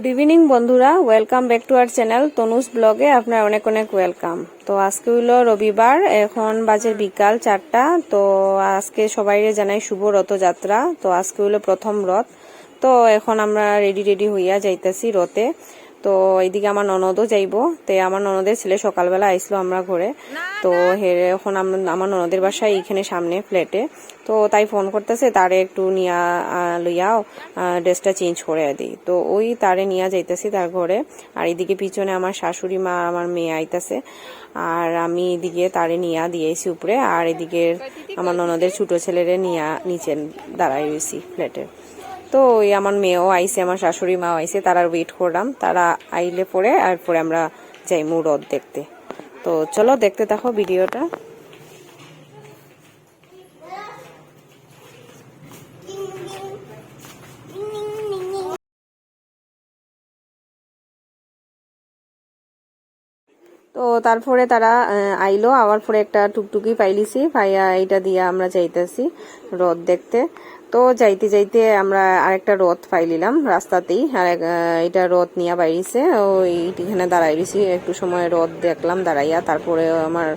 Good evening বন্ধুরা। Welcome back to our channel Tanuj ব্লগে আপনার অনেক অনেক ওয়েলকাম তো আজকে হইল রবিবার, এখন বাজে বিকাল চারটা। তো আজকে সবাই জানাই শুভ রথযাত্রা। তো আজকে হইল প্রথম রথ। তো এখন আমরা রেডি রেডি হইয়া যাইতেছি রথে। তো এইদিকে আমার ননদও যাইবো। তো আমার ননদের ছেলে সকালবেলা আইসলো আমরা ঘরে। তো হেরে এখন আম- আমার ননদের বাসায় এইখানে সামনে ফ্ল্যাটে। তো তাই ফোন করতেছে তারে একটু নিয়া লইয়াও ড্রেসটা চেঞ্জ করে দিই। তো ওই তারে নিয়া যাইতেছি তার ঘরে। আর এদিকে পিছনে আমার শাশুড়ি মা আমার মেয়ে আইতাছে। আর আমি এদিকে তারে নিয়া দিয়েছি উপরে। আর এদিকে আমার ননদের ছোট ছেলেরে নিয়া নিচে দাঁড়াই রয়েছি ফ্ল্যাটে। তো ওই আমার মেয়েও আইসে, আমার শাশুড়ি মাও আইসে, তারা ওয়েট করলাম। তারা আইলে পরে, আর পরে আমরা যাই রথ দেখতে। তো চলো দেখতে থাকো ভিডিওটা। তো তারপরে তারা আইলো। আবার পরে একটা টুকটুকি পাইলিছি, পাইয়া এটা দিয়ে আমরা যাইতেছি রথ দেখতে। তো যাইতে যাইতে আমরা আরেকটা রথ পাইলিলাম রাস্তাতেই। আর এটা রথ নিয়ে বাইরিছে। ওই এখানে দাঁড়াই রয়েছি। একটু সময় রথ দেখলাম, দাঁড়াইয়া তারপরে আমার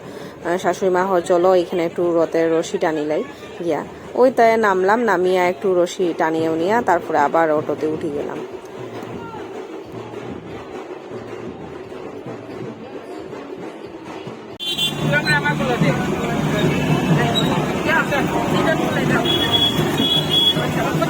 শাশুড়ি মা চলো এখানে একটু রথের রশি টানিলাই গিয়া ওই তাই নামলাম, নামিয়া একটু রশি টানিয়েও নিয়া তারপরে আবার অটোতে উঠে গেলাম।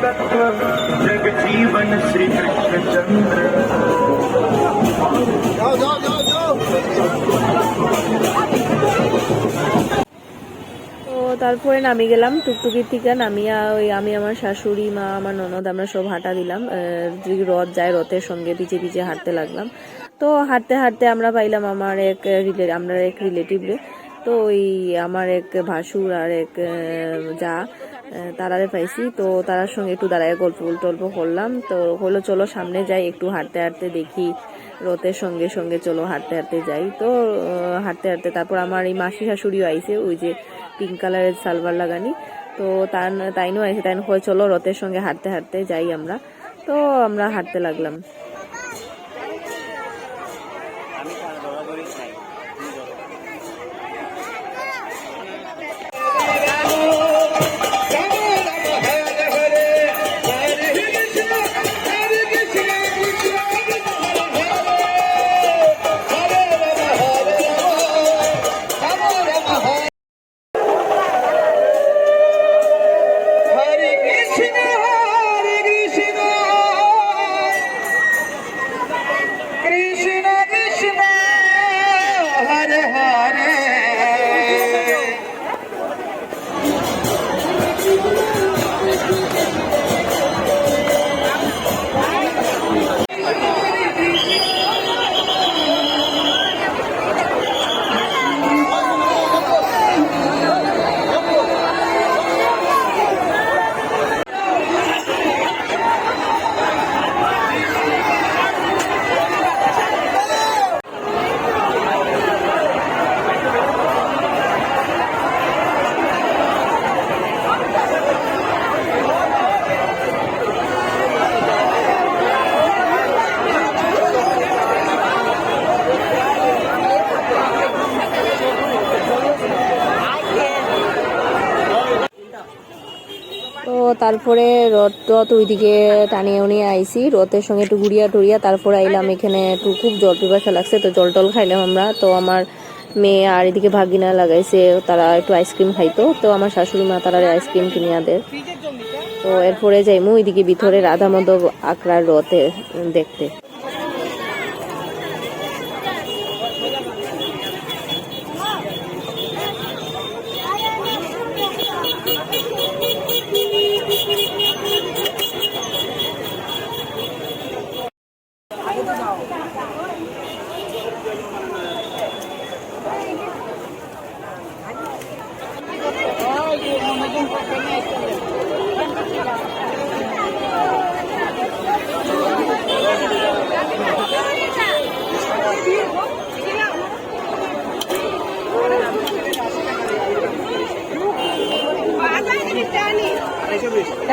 जग जीवन श्री कृष्ण चंद्र তো তারপরে নামি গেলাম টুকটুকির থেকে নামিয়া ওই আমি আমার শাশুড়ি মা আমার ননদ আমরা সব হাঁটা দিলাম আহ, যে রথ যায় রথের সঙ্গে পিছে পিছে হাঁটতে লাগলাম তো হাঁটতে হাঁটতে আমরা পাইলাম আমার এক রিলে আমরা এক রিলেটিভরে তো ওই আমার এক ভাসুর আর এক যা তারারে পাইছি। তো তারার সঙ্গে একটু দাঁড়ায় গল্প টল্প করলাম। তো হলো চলো সামনে যাই, একটু হাঁটতে হাঁটতে দেখি। রথের সঙ্গে সঙ্গে চলো হাঁটতে হাঁটতে যাই। তো হাঁটতে হাঁটতে তারপর আমার এই মাসি শাশুড়িও আইছে, ওই যে পিঙ্ক কালারের সালভার লাগানি। তো তার, তাইনও আইছে, তাইন হয় চলো রথের সঙ্গে হাঁটতে হাঁটতে যাই আমরা। তো আমরা হাঁটতে লাগলাম। তো তারপরে রথ টথ ওইদিকে টানিয়ে উনিয়ে আইসি রথের সঙ্গে একটু ঘুরিয়া টুরিয়া তারপরে আইলাম এখানে একটু খুব জল পিপাসা লাগছে, তো জল টল খাইলাম আমরা। তো আমার মেয়ে আর এদিকে ভাগিনা লাগাইছে, তারা একটু আইসক্রিম খাইতো। তো আমার শাশুড়ি মা তারা আইসক্রিম কিনিয়া দেয় তো এরপরে যাইমু ওইদিকে ভিতরে রাধা মাধব আকড়ার রথে দেখতে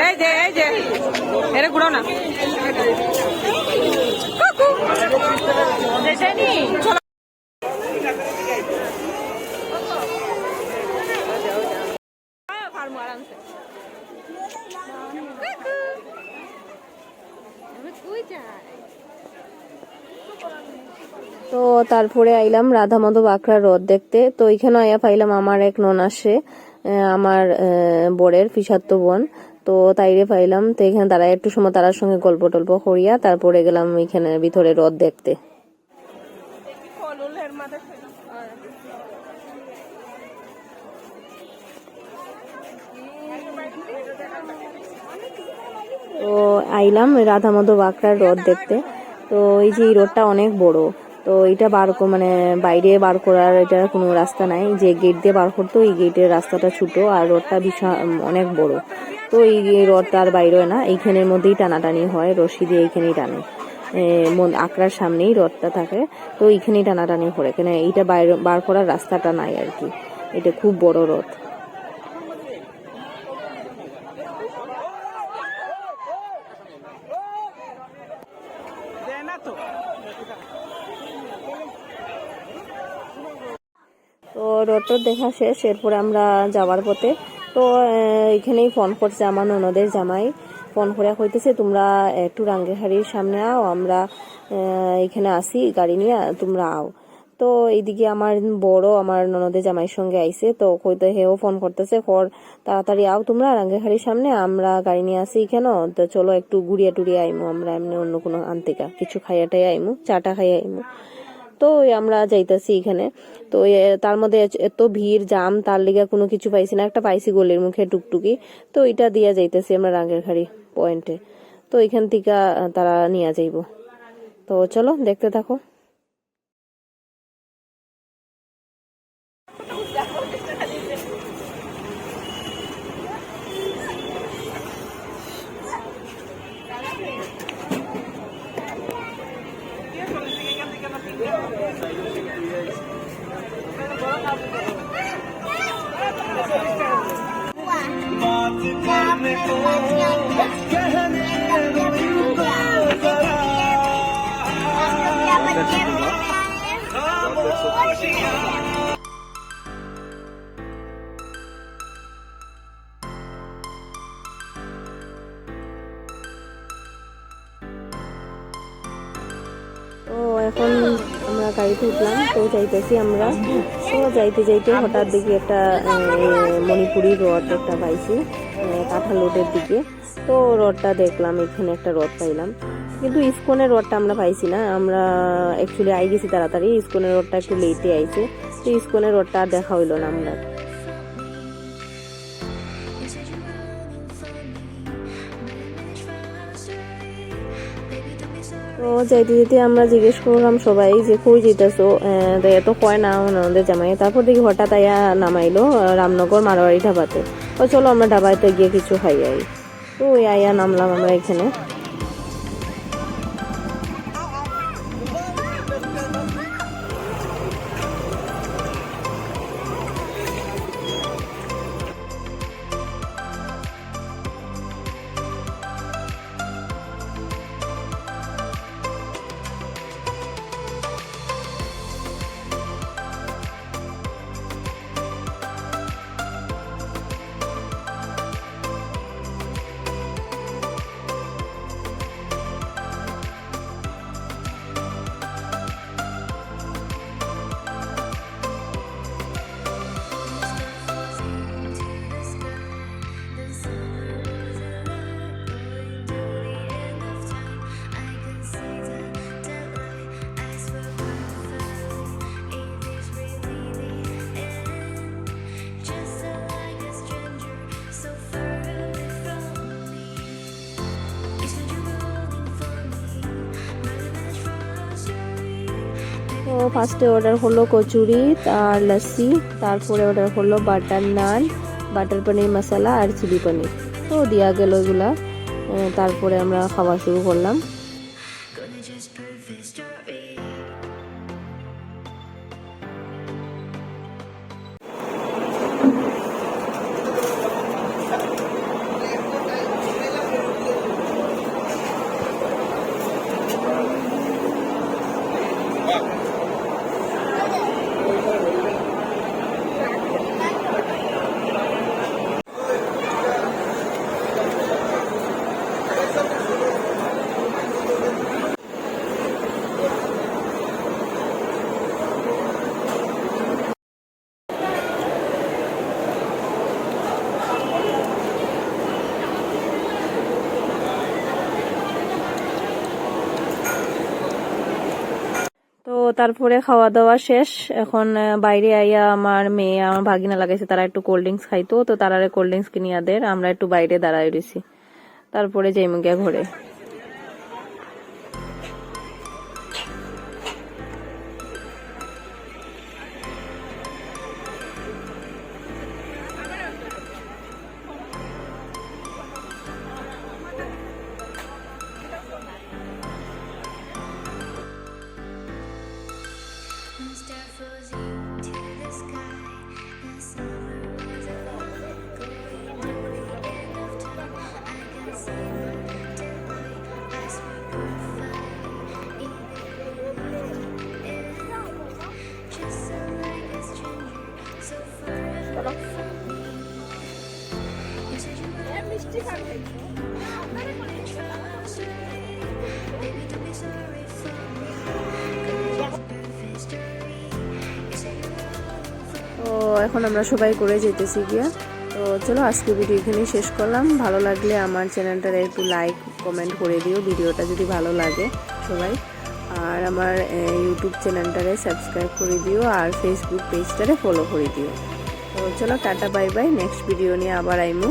এই যে এই যে এরে ঘুরাও না কুকু। চলো। আয়, পারব আরামসে। কুকু। আমি কই যাই? তো তারপরে আইলাম রাধা মাধব আখড়া রথ দেখতে। তো এখানে আয়া পাইলাম আমার এক নন আসে আহ, আমার বরের পিসাত্ত বোন। তো তাইরে পাইলাম তো এখানে তারা একটু সময় তারার সঙ্গে গল্প টল্প করিয়া তারপরে গেলাম এখানে ভিতরে রথ দেখতে। তো আইলাম রাধা মাধব আখড়ার রথ দেখতে। তো এই যে এই রোডটা অনেক বড়, তো এটা বার মানে বাইরে বার করার এটা কোনো রাস্তা নাই। যে গেট দিয়ে বার করতো, এই গেটের রাস্তাটা ছোট আর রোডটা বিশাল অনেক বড়। তো এই রোডটা আর বাইরে না, এইখানের মধ্যেই টানাটানি হয়, রশি দিয়ে এইখানেই টানে। আঁকড়ার সামনেই রথটা থাকে, তো এইখানেই টানাটানি করে। কেন এইটা বাইরে বার করার রাস্তাটা নাই আর কি। এটা খুব বড় রথ। তো রোড দেখা শেষ, এরপরে আমরা যাওয়ার পথে তো এখানেই ফোন করছে আমার ননদের জামাই। ফোন করে কইতেছে, তোমরা একটু রাঙ্গেহারির সামনে আও, আমরা এখানে আসি, গাড়ি নিয়ে, তোমরা আও। তো এইদিকে আমার বড়, আমার ননদের জামাইয়ের সঙ্গে আইছে, তো কইতে হেও ফোন করতেছে, কর, তাড়াতাড়ি আও তোমরা রাঙ্গেহারির সামনে, আমরা গাড়ি নিয়ে আসি কেন? তো চলো একটু ঘুরিয়ে টুরিয়ে আইমু, আমরা এমনি অন্য কোনো আনতেকা কিছু খাইয়া টাইয়া আইমু, চাটা খাইয়া আইমু। তো আমরা যাইতাছি এখানে। তো তার মধ্যে এত- ভিড়, জাম, তার লিগে কোনো কিছু পাইছি না। একটা পাইছি গলির মুখে টুকটুকি। তো এটা দিয়া যাইতেছি আমরা রাঙ্গের খাড়ি পয়েন্টে তো এখান থেকে তারা নিয়ে যাইব। তো চলো, দেখতে থাকো। তো এখন আমরা গাড়িতে উঠলাম তো যাইতেছি আমরা। তো যাইতে যাইতে হঠাৎ দেখি একটা মণিপুরি রথ একটা পাইছি কাঁঠাল রোডের দিকে। তো রথটা দেখলাম, এখানে একটা রথ পাইলাম। কিন্তু ইস্কনের রথটা আমরা পাইছি না। আমরা অ্যাকচুয়ালি আই গেছি তাড়াতাড়ি। ইস্কনের রথটা একটু লেটে আইছে। তো ইস্কনের রথটা আর দেখা হইল না আমরা। তো যাইতে যেতে আমরা জিজ্ঞেস করলাম সবাই যে কই যেতেছো এত কয় না আমাদের জামাই। তারপর দেখি হঠাৎ আয়া নামাইলো রামনগর, মারোয়ারি ঢাবাতে ও চলো আমরা ঢাবাতে গিয়ে কিছু খাই আই। তো ওই আয়া নামলাম আমরা এখানে। তো ফার্স্টে অর্ডার হলো কচুরি আর লস্যি, তারপরে অর্ডার হলো বাটার নান বাটার পনির মশলা আর চিলি পনির তো দেওয়া গেল এগুলা। তারপরে আমরা খাওয়া শুরু করলাম। তারপরে খাওয়া দাওয়া শেষ। এখন বাইরে আইয়া আমার মেয়ে, আমার ভাগিনা লাগাইছে, তারা একটু কোল্ড ড্রিঙ্কস খাইতো। তো তারা কোল্ড ড্রিঙ্কস কিনিয়া দের আমরা একটু বাইরে দাঁড়ায় রয়েছি তারপরে যাই মুগিয়া ঘরে। এখন আমরা সবাই করে যেতেছি গিয়া। তো চলো আজকে ভিডিও এখানেই শেষ করলাম। ভালো লাগলে আমার চ্যানেলটার একটু লাইক কমেন্ট করে দিও। ভিডিওটা যদি ভালো লাগে সবাই। আর আমার ইউটিউব চ্যানেলটারে সাবস্ক্রাইব করে দিও আর ফেসবুক পেজটারে ফলো করে দিও। তো চলো tata bye bye next video নিয়ে আবার আইমু।